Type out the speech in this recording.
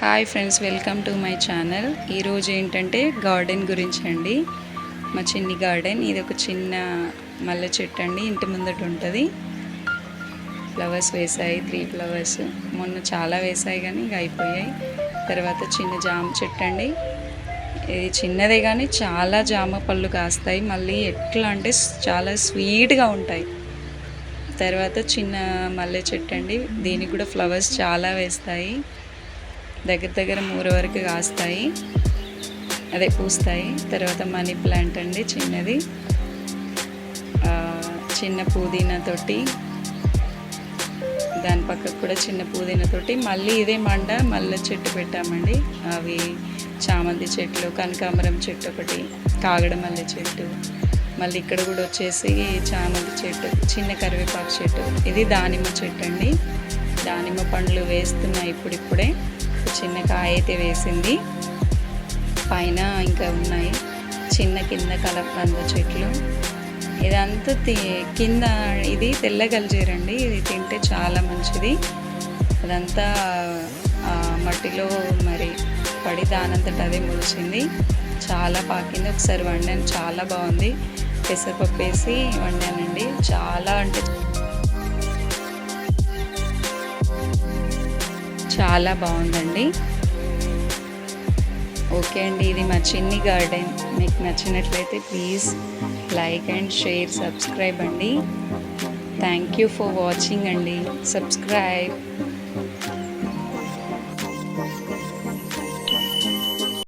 Hi friends welcome to my channel ఈరోజు ఏంటంటే garden గురించి అండి. మా చిన్ని గార్డెన్ ఇది ఒక చిన్న మల్లె చెట్టు అండి. ఇంటి ముందట ఉంటుంది. ఫ్లవర్స్ వేసాయి త్రీ ఫ్లవర్స్ మొన్న చాలా వేసాయి కానీ ఇంకా అయిపోయాయి. తర్వాత చిన్న జామ చెట్టు అండి. ఇది చిన్నదే కానీ చాలా జామ పళ్ళు కాస్తాయి. మళ్ళీ ఎట్లా అంటే చాలా స్వీట్గా ఉంటాయి. తర్వాత చిన్న మల్లె చెట్టు అండి. దీనికి కూడా ఫ్లవర్స్ చాలా వేస్తాయి. దగ్గర దగ్గర మూర వరకు కాస్తాయి. అదే పూస్తాయి. తర్వాత మనీ ప్లాంట్ అండి చిన్నది. చిన్న పుదీనా తోటి. దాని పక్కకు కూడా చిన్న పుదీనా తోటి. మళ్ళీ ఇదే మండ మల్ల చెట్టు పెట్టామండి. అవి చామంతి చెట్లు కనకాంబరం చెట్టు ఒకటి కాగడ మల్లె చెట్టు. మళ్ళీ ఇక్కడ కూడా వచ్చేసి చామంతి చెట్టు చిన్న కరివేపాకు చెట్టు. ఇది దానిమ్మ చెట్టు అండి. దానిమ్మ పండ్లు వేస్తున్నాయి ఇప్పుడిప్పుడే. చిన్న కాయ అయితే వేసింది. పైన ఇంకా ఉన్నాయి. చిన్న కింద కలపంద చెట్లు. ఇదంతా తి- కింద ఇది తెల్లగలిజీరండి ఇది తింటే చాలా మంచిది. అదంతా మట్టిలో మరి పడి దానంతట అదే ముడిచింది చాలా పాకింది. ఒకసారి వండాను. చాలా బాగుంది. పెసరపప్పు వేసి వండానండి. చాలా అంటే చాలా బాగుందండి. ఓకే అండి ఇది మా చిన్ని గార్డెన్. మీకు నచ్చినట్లయితే please like and share subscribe అండి. థ్యాంక్ యూ ఫర్ వాచింగ్ అండి. సబ్స్క్రైబ్.